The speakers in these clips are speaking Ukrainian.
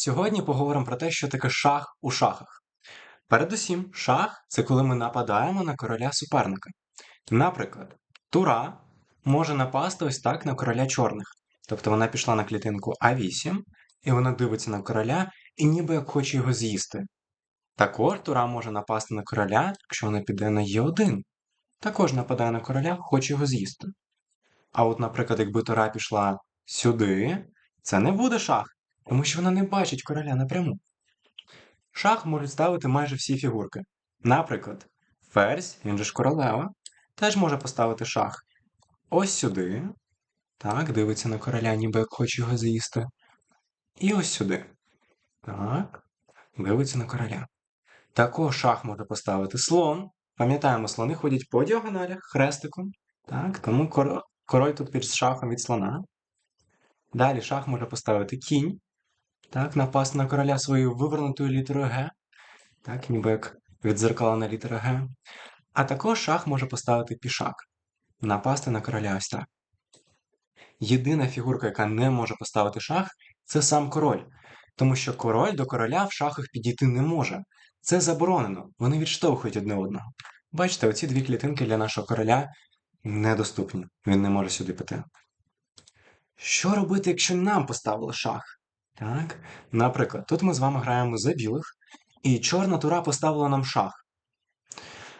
Сьогодні поговоримо про те, що таке шах у шахах. Передусім, шах це коли ми нападаємо на короля суперника. Наприклад, тура може напасти ось так на короля чорних. Тобто вона пішла на клітинку А8, і вона дивиться на короля і ніби як хоче його з'їсти. Також тура може напасти на короля, якщо вона піде на Е1. Також нападає на короля, хоче його з'їсти. А от, наприклад, якби тура пішла сюди, це не буде шах, тому що вона не бачить короля напряму. Шах можуть ставити майже всі фігурки. Наприклад, ферзь, він же ж королева, теж може поставити шах ось сюди. Так, дивиться на короля, ніби як хоче його з'їсти. І ось сюди. Так, дивиться на короля. Також шах може поставити слон. Пам'ятаємо, слони ходять по діагоналях хрестиком. Так, тому кор- король тут під шахом від слона. Далі шах може поставити кінь. Так, напасти на короля своєю вивернутою літерою Г. Так, ніби як відзеркалена літера Г. А також шах може поставити пішак. Напасти на короля ось так. Єдина фігурка, яка не може поставити шах, це сам король. Тому що король до короля в шахах підійти не може. Це заборонено. Вони відштовхують одне одного. Бачите, оці дві клітинки для нашого короля недоступні. Він не може сюди піти. Що робити, якщо нам поставили шах? Так, наприклад, тут ми з вами граємо за білих, і чорна тура поставила нам шах.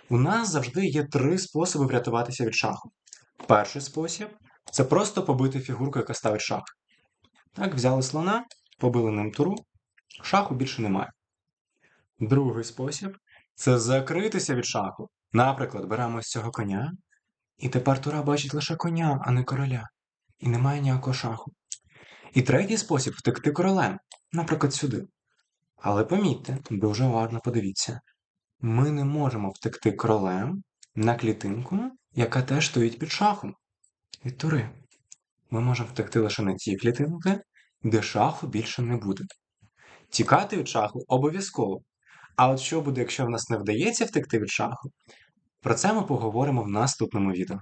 У нас завжди є три способи врятуватися від шаху. Перший спосіб це просто побити фігурку, яка ставить шах. Так, взяли слона, побили ним туру, шаху більше немає. Другий спосіб це закритися від шаху. Наприклад, беремо з цього коня, і тепер тура бачить лише коня, а не короля. І немає ніякого шаху. І третій спосіб втекти королем, наприклад, сюди. Але помітьте, дуже уважно подивіться, ми не можемо втекти королем на клітинку, яка теж стоїть під шахом. Від тури. Ми можемо втекти лише на ті клітинки, де шаху більше не буде. Тікати від шаху обов'язково. А от що буде, якщо в нас не вдається втекти від шаху? Про це ми поговоримо в наступному відео.